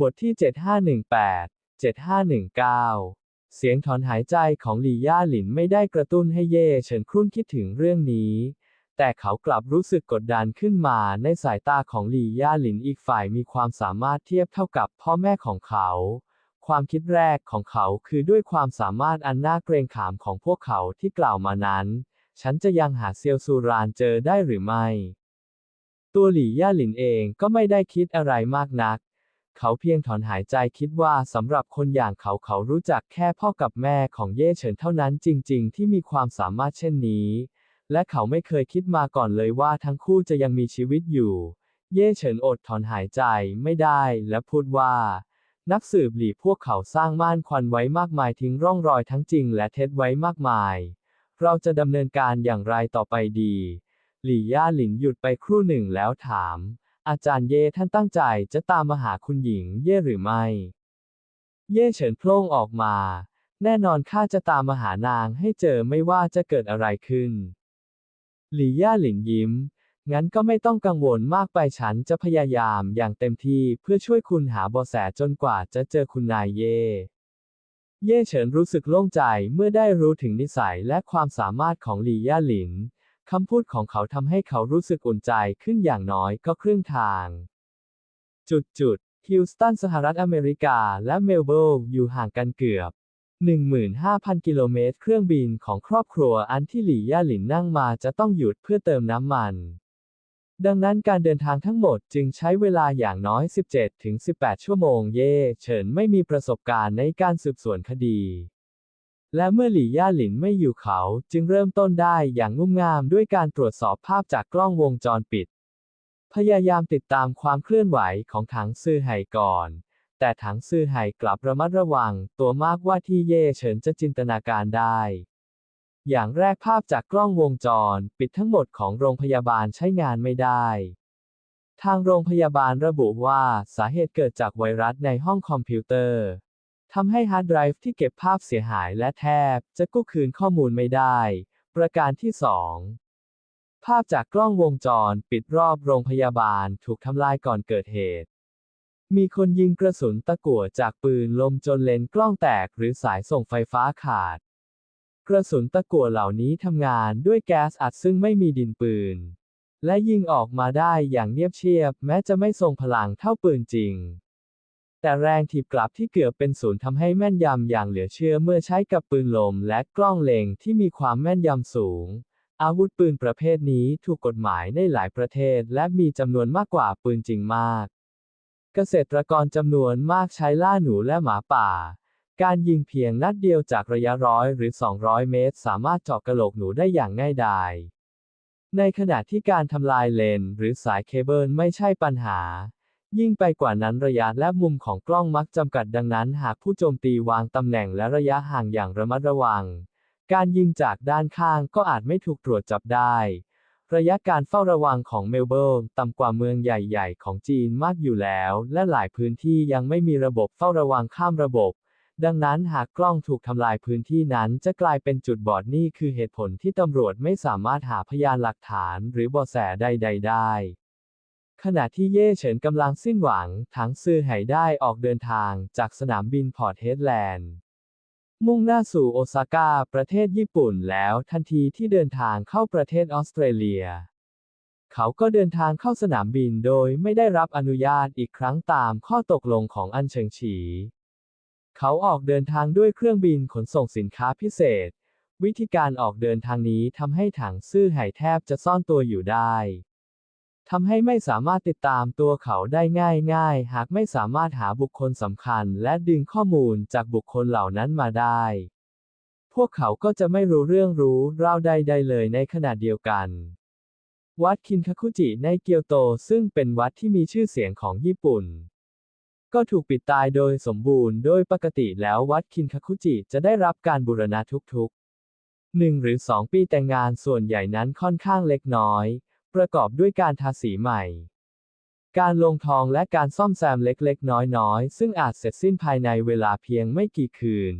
บทที่ 7518 7519 เสียงถอนหายใจของหลี่ย่าหลินไม่ได้กระตุ้นให้เย่เฉินครุ่นคิดถึงเรื่องนี้ แต่เขากลับรู้สึกกดดันขึ้นมาในสายตาของหลี่ย่าหลินอีกฝ่ายมีความสามารถเทียบเท่ากับพ่อแม่ของเขา ความคิดแรกของเขาคือด้วยความสามารถอันน่าเกรงขามของพวกเขาที่กล่าวมานั้น ฉันจะยังหาเซียวซูรานเจอได้หรือไม่ ตัวหลี่ย่าหลินเองก็ไม่ได้คิดอะไรมากนัก เขาเพียงถอนหายใจคิดว่าสำหรับคนอย่างเขาเขารู้จักแค่พ่อกับแม่ของเย่เฉินเท่านั้นจริง ๆ ที่มีความสามารถเช่นนี้ และเขาไม่เคยคิดมาก่อนเลยว่าทั้งคู่จะยังมีชีวิตอยู่ เย่เฉินอดถอนหายใจไม่ได้และพูดว่า นักสืบหลี่พวกเขาสร้างม่านควันไว้มากมายทิ้งร่องรอยทั้งจริงและเท็จไว้มากมาย เราจะดำเนินการอย่างไรต่อไปดี หลี่ย่าหลินหยุดไปครู่หนึ่งแล้วถาม อาจารย์เย่ท่านตั้งใจจะตามมาหาคุณหญิงเย่หรือไม่ เย่เฉินโพล่งออกมา แน่นอนข้าจะตามมาหานางให้เจอไม่ว่าจะเกิดอะไรขึ้น หลี่ย่าหลินยิ้ม งั้นก็ไม่ต้องกังวลมากไปฉันจะพยายามอย่างเต็มที่เพื่อช่วยคุณหาเบาะแสจนกว่าจะเจอคุณนายเย่เย่เฉินรู้สึกโล่งใจเมื่อได้รู้ถึงนิสัยและความสามารถของหลี่ย่าหลิน คำพูดของเขาทำให้เขารู้สึกอุ่นใจขึ้นอย่างน้อยก็ครึ่งทาง จุดจุดฮิวสตันสหรัฐอเมริกา และเมลเบิลอยู่ห่างกันเกือบ 15,000 กิโลเมตร เครื่องบินของครอบครัวอันที่หลี่ย่าหลินนั่งมาจะต้องหยุดเพื่อเติมน้ำมัน ดังนั้นการเดินทางทั้งหมดจึงใช้เวลาอย่างน้อย 17-18 ชั่วโมงเย่เฉินไม่มีประสบการณ์ในการสืบสวนคดี และเมื่อหลี่ย่าหลินไม่อยู่เขาจึงเริ่มต้นได้อย่างงุ่มงามด้วยการตรวจสอบภาพจากกล้องวงจรปิด พยายามติดตามความเคลื่อนไหวของถังซื่อไห่ก่อน แต่ถังซื่อไห่กลับระมัดระวังตัวมากว่าที่เย่เฉินจะจินตนาการได้ อย่างแรกภาพจากกล้องวงจรปิดทั้งหมดของโรงพยาบาลใช้งานไม่ได้ ทางโรงพยาบาลระบุว่าสาเหตุเกิดจากไวรัสในห้องคอมพิวเตอร์ ทำให้ฮาร์ดไดรฟ์ที่เก็บภาพเสียหายและแทบจะกู้คืนข้อมูลไม่ได้ ประการที่ 2 ภาพจากกล้องวงจรปิดรอบโรงพยาบาลถูกทำลายก่อนเกิดเหตุ มีคนยิงกระสุนตะกั่วจากปืนลมจนเลนกล้องแตกหรือสายส่งไฟฟ้าขาด กระสุนตะกั่วเหล่านี้ทำงานด้วยแก๊สอัดซึ่งไม่มีดินปืน และยิงออกมาได้อย่างเงียบเชียบ แม้จะไม่ทรงพลังเท่าปืนจริง แต่แรงถีบกลับที่เกือบเป็นศูนย์ทำให้แม่นยำอย่างเหลือเชื่อเมื่อใช้กับปืนลมและกล้องเล็งที่มีความแม่นยำสูง อาวุธปืนประเภทนี้ถูกกฎหมายในหลายประเทศและมีจำนวนมากกว่าปืนจริงมาก เกษตรกรจำนวนมากใช้ล่าหนูและหมาป่า การยิงเพียงนัดเดียวจากระยะร้อยหรือ 200 เมตร สามารถเจาะกระโหลกหนูได้อย่างง่ายดายในขณะที่การทำลายเลนหรือสายเคเบิลไม่ใช่ปัญหา ยิ่งไปกว่านั้นระยะและมุมของกล้องมักจำกัดดังนั้นหากผู้โจมตีวางตำแหน่งและระยะห่างอย่างระมัดระวัง การยิงจากด้านข้างก็อาจไม่ถูกตรวจจับได้ ระยะการเฝ้าระวังของเมลเบิลต่ำกว่าเมืองใหญ่ๆ ของจีนมากอยู่แล้ว และหลายพื้นที่ยังไม่มีระบบเฝ้าระวังข้ามระบบ ดังนั้นหากกล้องถูกทำลายพื้นที่นั้นจะกลายเป็นจุดบอดนี่คือเหตุผลที่ตำรวจไม่สามารถหาพยานหลักฐานหรือเบาะแสใด ๆ ได้ ขณะที่เย่เฉินกำลังสิ้นหวัง ทั้งซื่อไห่ได้ออกเดินทางจากสนามบินพอร์ตเฮดแลนด์ มุ่งหน้าสู่โอซาก้า ประเทศญี่ปุ่นแล้วทันทีที่เดินทางเข้าประเทศออสเตรเลีย เขาก็เดินทางเข้าสนามบินโดยไม่ได้รับอนุญาตอีกครั้งตามข้อตกลงของอันเฉิงฉี เขาออกเดินทางด้วยเครื่องบินขนส่งสินค้าพิเศษ วิธีการออกเดินทางนี้ทำให้ถังซื่อไห่แทบจะซ่อนตัวอยู่ได้ ทำให้ไม่สามารถติดตามตัวเขาได้ง่ายๆ หากไม่สามารถหาบุคคลสำคัญ และดึงข้อมูลจากบุคคลเหล่านั้นมาได้ พวกเขาก็จะไม่รู้เรื่องรู้ราวใดๆเลยในขณะเดียวกัน วัดคินคาคุจิในเกียวโตซึ่งเป็นวัดที่มีชื่อเสียงของญี่ปุ่น ก็ถูกปิดตายโดยสมบูรณ์โดยปกติแล้ววัดคินคาคุจิจะได้รับการบูรณะทุกๆหนึ่งหรือสองปีแต่งงานส่วนใหญ่นั้นค่อนข้างเล็กน้อย ประกอบด้วยการทาสีใหม่ การลงทองและการซ่อมแซมเล็กๆ น้อยๆ ซึ่งอาจเสร็จสิ้นภายในเวลาเพียงไม่กี่คืน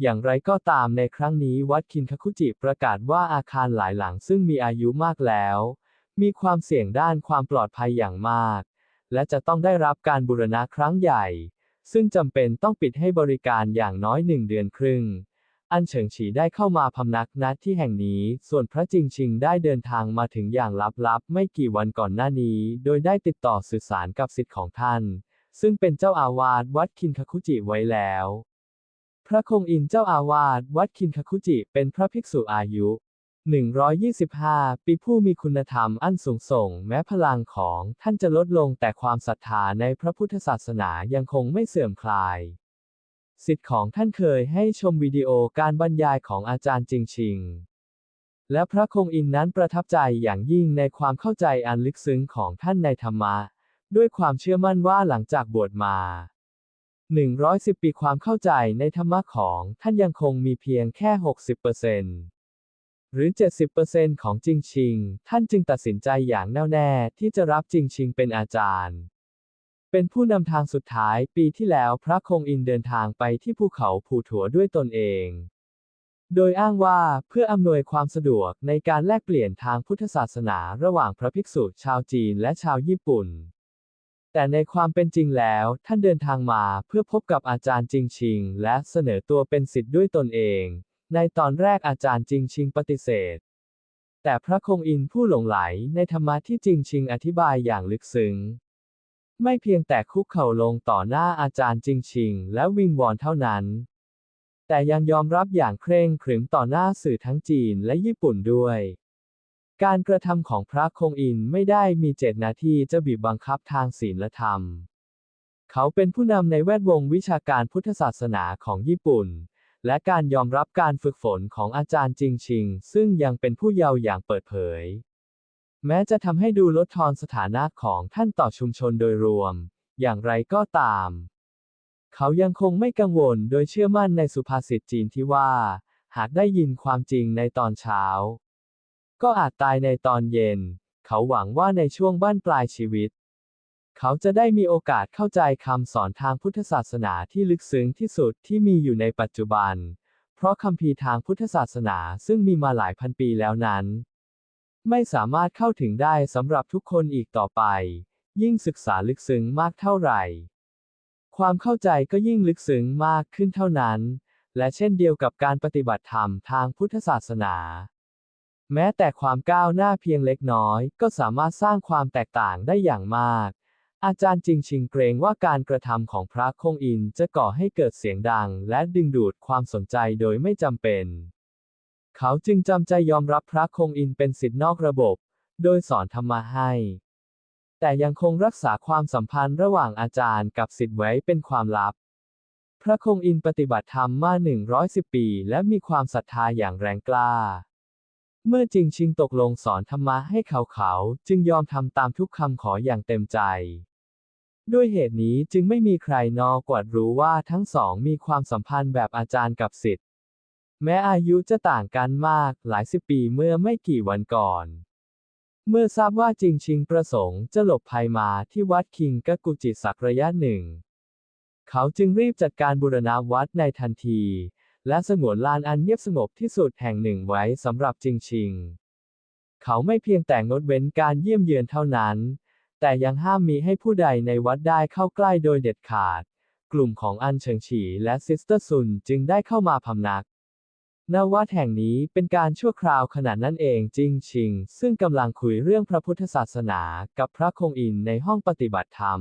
อย่างไรก็ตามในครั้งนี้วัดคินคาคุจิประกาศว่าอาคารหลายหลังซึ่งมีอายุมากแล้ว มีความเสี่ยงด้านความปลอดภัยอย่างมาก และจะต้องได้รับการบูรณะครั้งใหญ่ ซึ่งจำเป็นต้องปิดให้บริการอย่างน้อยหนึ่งเดือนครึ่ง อันเฉิงฉีได้เข้ามาพำนักณที่แห่งนี้ ส่วนพระจิงชิงได้เดินทางมาถึงอย่างลับๆ ไม่กี่วันก่อนหน้านี้ โดยได้ติดต่อสื่อสารกับสิทธิ์ของท่าน ซึ่งเป็นเจ้าอาวาสวัดคินคาคุจิไว้แล้ว พระคงอินเจ้าอาวาสวัดคินคาคุจิเป็นพระภิกษุอายุ 125 ปีผู้มีคุณธรรมอันสูงส่ง แม้พลังของท่านจะลดลงแต่ความศรัทธาในพระพุทธศาสนายังคงไม่เสื่อมคลาย สิทธิ์ของท่านเคยให้ชมวิดีโอการบรรยายของอาจารย์จิงชิง และพระคงอินนั้นประทับใจอย่างยิ่งในความเข้าใจอันลึกซึ้งของท่านในธรรมะ ด้วยความเชื่อมั่นว่าหลังจากบวชมา 110 ปีความเข้าใจในธรรมะของท่านยังคงมีเพียงแค่ 60%หรือ 70%ของจริงชิง ท่านจึงตัดสินใจอย่างแน่วแน่ที่จะรับจริงชิงเป็นอาจารย์ เป็นผู้นำทางสุดท้ายปีที่แล้วพระคงอินเดินทางไปที่ภูเขาผูถัวด้วยตนเอง โดยอ้างว่าเพื่ออำนวยความสะดวกในการแลกเปลี่ยนทางพุทธศาสนาระหว่างพระภิกษุชาวจีนและชาวญี่ปุ่น แต่ในความเป็นจริงแล้วท่านเดินทางมาเพื่อพบกับอาจารย์จิงชิง และเสนอตัวเป็นศิษย์ด้วยตนเอง ในตอนแรกอาจารย์จิงชิงปฏิเสธ แต่พระคงอินผู้หลงไหลในธรรมะที่จิงชิงอธิบายอย่างลึกซึ้ง ไม่เพียงแต่คุกเข่าลงต่อหน้าอาจารย์จิงชิง และวิงวอนเท่านั้น แต่ยังยอมรับอย่างเคร่งขรึมต่อหน้าสื่อทั้งจีนและญี่ปุ่นด้วย การกระทำของพระคงอินไม่ได้มีเจตนาที่จะบีบบังคับทางศีลธรรม เขาเป็นผู้นำในแวดวงวิชาการพุทธศาสนาของญี่ปุ่น และการยอมรับการฝึกฝนของอาจารย์จิงชิง ซึ่งยังเป็นผู้เยาว์อย่างเปิดเผย แม้จะทำให้ดูลดทอนสถานะของท่านต่อชุมชนโดยรวม อย่างไรก็ตาม เขายังคงไม่กังวลโดยเชื่อมั่นในสุภาษิตจีนที่ว่า หากได้ยินความจริงในตอนเช้า ก็อาจตายในตอนเย็น เขาหวังว่าในช่วงบ้านปลายชีวิต เขาจะได้มีโอกาสเข้าใจคำสอนทางพุทธศาสนาที่ลึกซึ้งที่สุดที่มีอยู่ในปัจจุบัน เพราะคัมภีทางพุทธศาสนาซึ่งมีมาหลายพันปีแล้วนั้น ไม่สามารถเข้าถึงได้สำหรับทุกคนอีกต่อไป ยิ่งศึกษาลึกซึ้งมากเท่าไหร่ ความเข้าใจก็ยิ่งลึกซึ้งมากขึ้นเท่านั้น และเช่นเดียวกับการปฏิบัติธรรมทางพุทธศาสนา แม้แต่ความก้าวหน้าเพียงเล็กน้อย ก็สามารถสร้างความแตกต่างได้อย่างมาก อาจารย์จิงชิงเกรงว่าการกระทำของพระคงอินจะก่อให้เกิดเสียงดัง และดึงดูดความสนใจโดยไม่จำเป็น เขาจึงจำใจยอมรับพระคงอินเป็นศิษย์นอกระบบ โดยสอนธรรมะให้ แต่ยังคงรักษาความสัมพันธ์ระหว่างอาจารย์กับศิษย์ไว้เป็นความลับ พระคงอินปฏิบัติธรรมมา 110 ปี และมีความศรัทธาอย่างแรงกล้า เมื่อจริงชิงตกลงสอนธรรมะให้เขาเขาจึงยอมทำตามทุกคำขออย่างเต็มใจด้วยเหตุนี้จึงไม่มีใครนอกวดรู้ว่าทั้งสองมีความสัมพันธ์แบบอาจารย์กับศิษย์ แม้อายุจะต่างกันมากหลายสิบปีเมื่อไม่กี่วันก่อน เมื่อทราบว่าจริงชิงประสงค์จะหลบภัยมาที่วัดคิงกะกุจิสักระยะหนึ่ง เขาจึงรีบจัดการบูรณะวัดในทันที และสงวนลานอันเงียบสงบที่สุดแห่งหนึ่งไว้สำหรับจริงชิง เขาไม่เพียงแต่งดเว้นการเยี่ยมเยือนเท่านั้น แต่ยังห้ามมีให้ผู้ใดในวัดได้เข้าใกล้โดยเด็ดขาด กลุ่มของอันเฉิงฉีและซิสเตอร์ซุนจึงได้เข้ามาพำนัก ณวัดแห่งนี้เป็นการชั่วคราวขณะนั้นเองจริงชิง ซึ่งกำลังคุยเรื่องพระพุทธศาสนากับพระคงอินในห้องปฏิบัติธรรม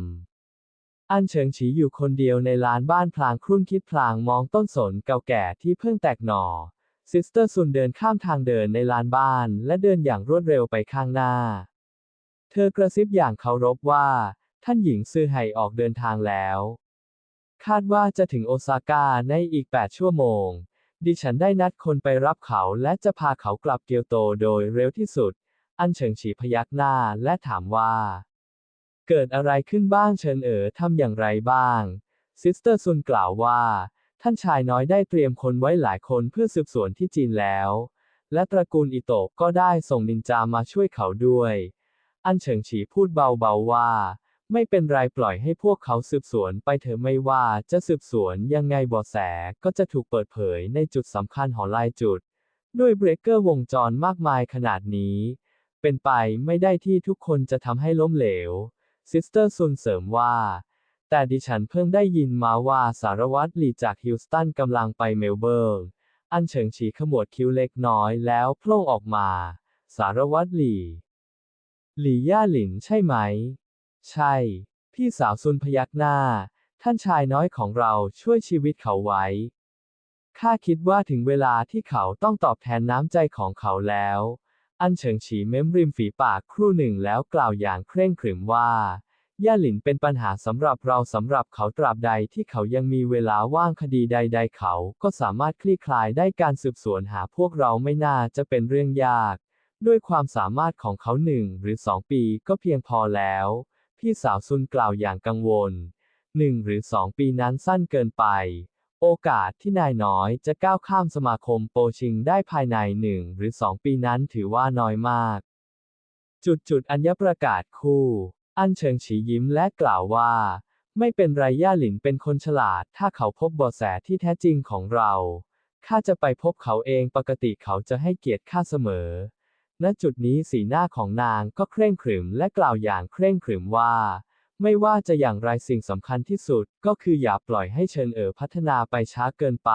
อันเฉิงฉีอยู่คนเดียวในลานบ้านพลางครุ่นคิดพลางมองต้นสนเก่าแก่ที่เพิ่งแตกหน่อ ซิสเตอร์ซุนเดินข้ามทางเดินในลานบ้านและเดินอย่างรวดเร็วไปข้างหน้า เธอกระซิบอย่างเคารพว่า ท่านหญิงซือไห่ออกเดินทางแล้ว คาดว่าจะถึงโอซาก้าในอีก 8 ชั่วโมง ดิฉันได้นัดคนไปรับเขาและจะพาเขากลับเกียวโตโดยเร็วที่สุด อันเฉิงฉีพยักหน้าและถามว่า เกิดอะไรขึ้นบ้างเชิญเอ๋อทำอย่างไรบ้าง ซิสเตอร์ซุนกล่าวว่า ท่านชายน้อยได้เตรียมคนไว้หลายคนเพื่อสืบสวนที่จีนแล้ว และตระกูลอิโตะก็ได้ส่งนินจามาช่วยเขาด้วย อันเฉิงฉีพูดเบาๆว่า ไม่เป็นไรปล่อยให้พวกเขาสืบสวนไปเถอะไม่ว่าจะสืบสวนยังไงบาะแสก็จะถูกเปิดเผยในจุดสำคัญของลายจุด ด้วยเบรกเกอร์วงจรมากมายขนาดนี้ เป็นไปไม่ได้ที่ทุกคนจะทำให้ล้มเหลว ซิสเตอร์ซุนเสริมว่า แต่ดิฉันเพิ่งได้ยินมาว่าสารวัตรหลีจากฮิวสตันกำลังไปเมลเบิร์น อันเฉิงฉีขมวดคิ้วเล็กน้อยแล้วโพล่งออกมา สารวัตรหลี หลี่ย่าหลินใช่ไหม ใช่ พี่สาวซุนพยักหน้า ท่านชายน้อยของเราช่วยชีวิตเขาไว้ ข้าคิดว่าถึงเวลาที่เขาต้องตอบแทนน้ำใจของเขาแล้ว อันเฉิงฉีเม้มริมฝีปากครู่หนึ่งแล้วกล่าวอย่างเคร่งขรึมว่าย่าหลินเป็นปัญหาสำหรับเราสำหรับเขาตราบใดที่เขายังมีเวลาว่างคดีใด ๆ เขาก็สามารถคลี่คลายได้การสืบสวนหาพวกเราไม่น่าจะเป็นเรื่องยาก ด้วยความสามารถของเขาหนึ่งหรือสองปีก็เพียงพอแล้ว พี่สาวซุนกล่าวอย่างกังวลหนึ่งหรือสองปีนั้นสั้นเกินไป โอกาสที่นายน้อยจะก้าวข้ามสมาคมโปชิงได้ภายในหนึ่งหรือสองปีนั้นถือว่าน้อยมาก จุดจุดอัญญประกาศคู่ อันเชิงฉียิ้มและกล่าวว่า ไม่เป็นไรย่าหลินเป็นคนฉลาด ถ้าเขาพบเบาะแสที่แท้จริงของเราข้าจะไปพบเขาเองปกติเขาจะให้เกียรติข้าเสมอ ณจุดนี้สีหน้าของนางก็เคร่งขรึมและกล่าวอย่างเคร่งขรึมว่า ไม่ว่าจะอย่างไรสิ่งสำคัญที่สุดก็คืออย่าปล่อยให้เชิญเอ๋อพัฒนาไปช้าเกินไป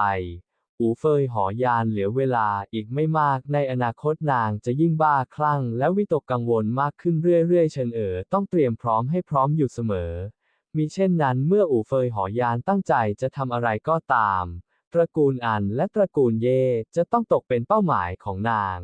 อูเฟยหอยานเหลือเวลาอีกไม่มากในอนาคตนางจะยิ่งบ้าคลั่งและวิตกกังวลมากขึ้นเรื่อยๆเชิญเอ๋อต้องเตรียมพร้อมให้พร้อมอยู่เสมอ มิเช่นนั้นเมื่ออูเฟยหอยานตั้งใจจะทำอะไรก็ตาม ตระกูลอันและตระกูลเย่จะต้องตกเป็นเป้าหมายของนาง